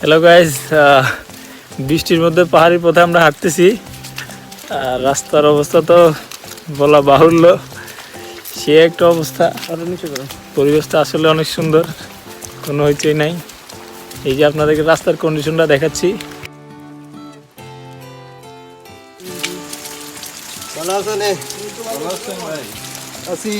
Hello guys বৃষ্টির মধ্যে পাহাড়ি পথে আমরা হাঁটতেছি। আর রাস্তার অবস্থা তো বলা বাহুল্য। সে একটা অবস্থা। পরিবেশটা আসলে অনেক সুন্দর। কোনো হইচই নাই। এই যে আপনাদেরকে রাস্তার কন্ডিশনটা দেখাচ্ছি। ভালো আছেন? আছি।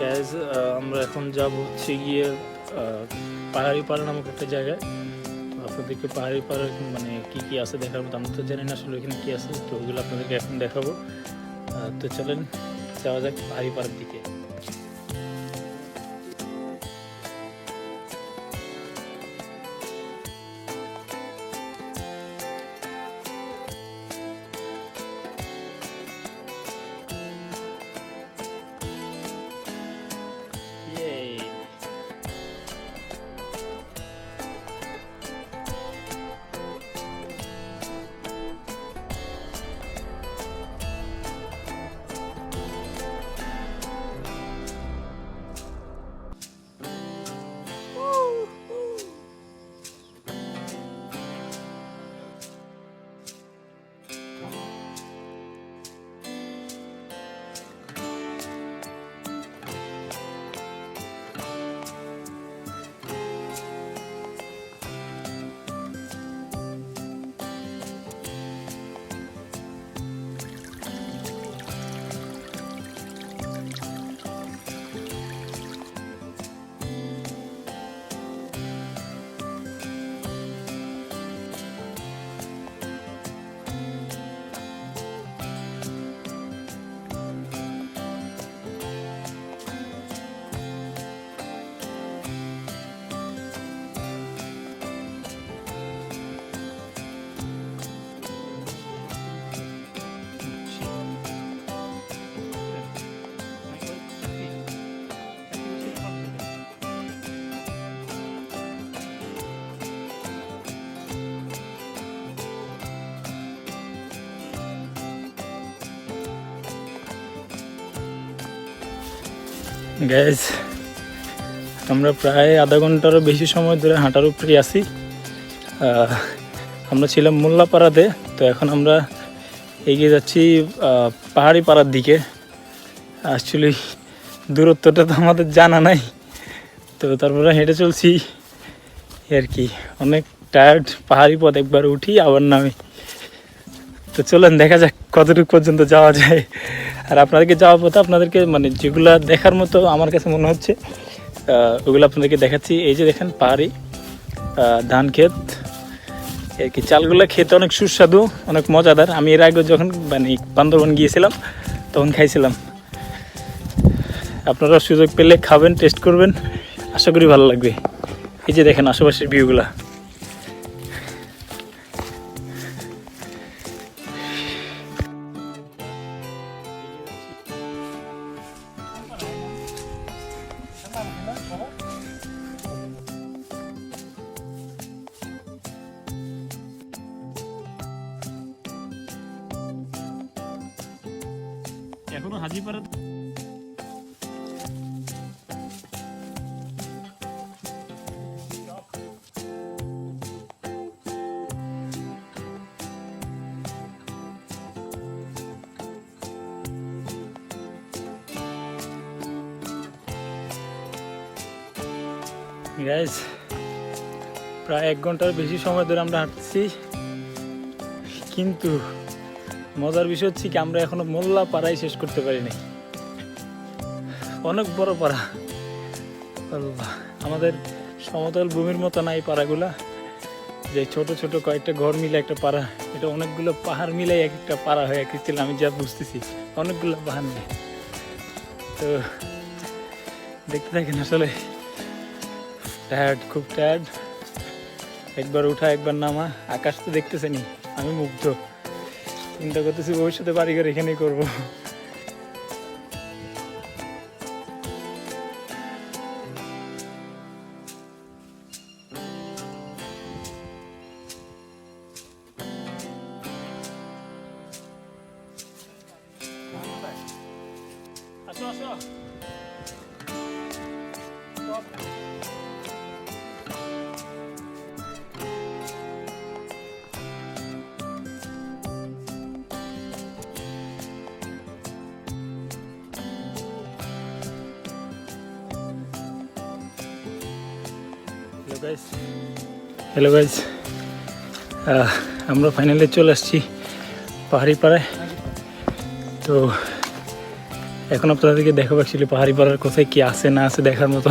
গ্যাস আমরা এখন যাব হচ্ছে গিয়ে পাহাড়ি পাড়া নামক একটা জায়গায়। আপনাদেরকে পাহাড়ি পাড়া মানে কি কি আছে মতো আমি তো জানি না আসলে এখানে কী আছে, তো ওগুলো আপনাদেরকে এখন দেখাবো। তো চলেন, যাওয়া যাক পাহাড়ি পাড়ার দিকে। গ্যাস আমরা প্রায় আধা ঘন্টারও বেশি সময় ধরে হাঁটার উপরেই আছি। আহ, আমরা ছিলাম মোল্লাপাড়াতে তো এখন আমরা এগিয়ে যাচ্ছি পাহাড়ি পাড়ার দিকে। অ্যাকচুয়ালি দূরত্বটা তো আমাদের জানা নাই। তো তারপরে হেঁটে চলছি। আর কি অনেক টায়ার্ড পাহাড়ি পথ একবার উঠি আবার নামি। তো চলেন, দেখা যাক কতটুকু পর্যন্ত যাওয়া যায়। আর আপনাদেরকে যাওয়ার পথে আপনাদেরকে মানে যেগুলা দেখার মতো আমার কাছে মনে হচ্ছে ওগুলো আপনাদেরকে দেখাচ্ছি। এই যে দেখেন, পাহাড়ি ধান ক্ষেত। আর কি, চালগুলো খেতে অনেক সুস্বাদু, অনেক মজাদার। আমি এর আগে যখন মানে বান্দরবন গিয়েছিলাম, তখন খাইছিলাম। আপনারা সুযোগ পেলে খাবেন, টেস্ট করবেন। আশা করি ভালো লাগবে। এই যে দেখেন, আশেপাশের ভিউগুলা এখনও হাজিপাড়া গাইজ প্রায় এক ঘণ্টার বেশি সময় ধরে আমরা হাঁটছি। কিন্তু মজার বিষয় হচ্ছে কি, আমরা এখনও মোল্লা পাড়াই শেষ করতে পারিনি। অনেক বড় পাড়া। আমাদের সমতল ভূমির মতো না এই পাড়াগুলা। যে ছোট ছোট কয়েকটা ঘর মিলে একটা পাড়া, এটা অনেকগুলো পাহাড় মিলে এক একটা পাড়া হয়ে এক আমি যা বুঝতেছি, অনেকগুলো পাহাড় নিয়ে তো দেখতে থাকেন আসলে টায়ার্ড খুব টায়ার্ড একবার উঠা, একবার নামা, আকাশ তো দেখতেছেনি আমি মুগ্ধ। চিন্তা করতেছি ভবিষ্যতে বাড়ি করে এখানেই করব। হ্যালো হ্যালো গাইস আমরা ফাইনালি চলে আসছি পাহাড়ি পাড়ায় তো এখন আপনাদেরকে দেখাবো অ্যাকচুয়ালি পাহাড়ি পাড়ার কোথায় কি আছে না আছে দেখার মতো।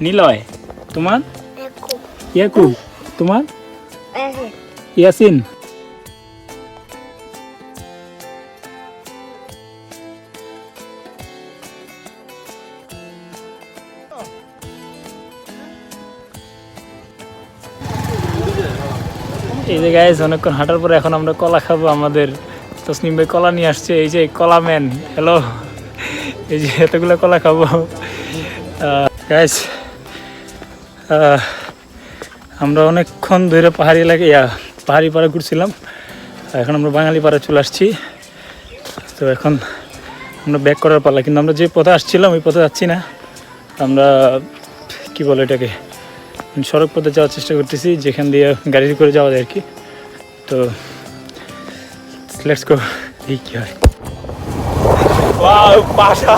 নিলয়। তোমার? Em cũng ইয়াকু। তোমার? em thì Yasin. এই যে গাইজ অনেকক্ষণ হাঁটার পরে এখন আমরা কলা খাব আমাদের তসনিম ভাই কলা নিয়ে আসছে, এই যে কলা ম্যান হ্যালো এই যে এতগুলো কলা খাব। গাইস আমরা অনেকক্ষণ ধরে পাহাড়ি এলাকা ইয়া, পাহাড়ি পাড়া ঘুরছিলাম। এখন আমরা বাঙালি পাড়া চলে আসছি। তো এখন আমরা ব্যাক করার পালা, কিন্তু আমরা যে পথে আসছিলাম, ওই পথে যাচ্ছি না। আমরা, কি বলে এটাকে? সড়ক পথে যাওয়ার চেষ্টা করতেছি, যেখান দিয়ে গাড়ি করে যাওয়া যায় আর কি। তো লেটস গো এই কি হয় পাশা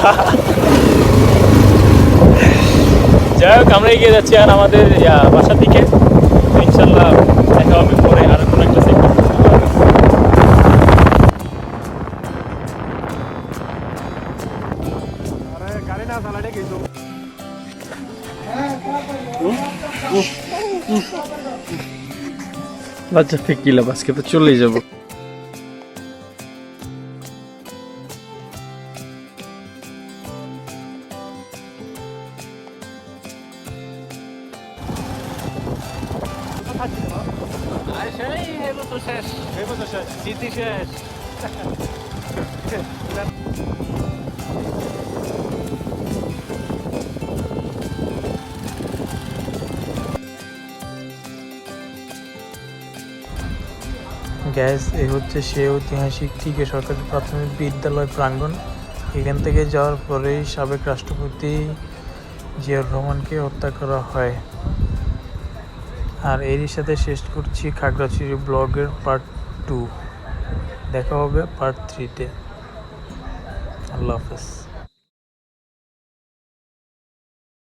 যাই হোক আমরা এগিয়ে যাচ্ছি আর আমাদের বাসার দিকে। ইনশাল্লাহ দেখা হবে পরে আর কোনো একটা বাচ্চা ফেকিলাম আজকে তো চলেই যাব। গ্যাস এ হচ্ছে সে ঐতিহাসিক থেকে সরকারি প্রাথমিক বিদ্যালয় প্রাঙ্গণ। এখান থেকে যাওয়ার পরেই সাবেক রাষ্ট্রপতি জিয়াউর রহমানকে হত্যা করা হয়। আর এরই সাথে শেষ করছি খাগড়াছড়ি ব্লগের পার্ট টু দেখা হবে পার্ট থ্রিতে আল্লাহ হাফেজ।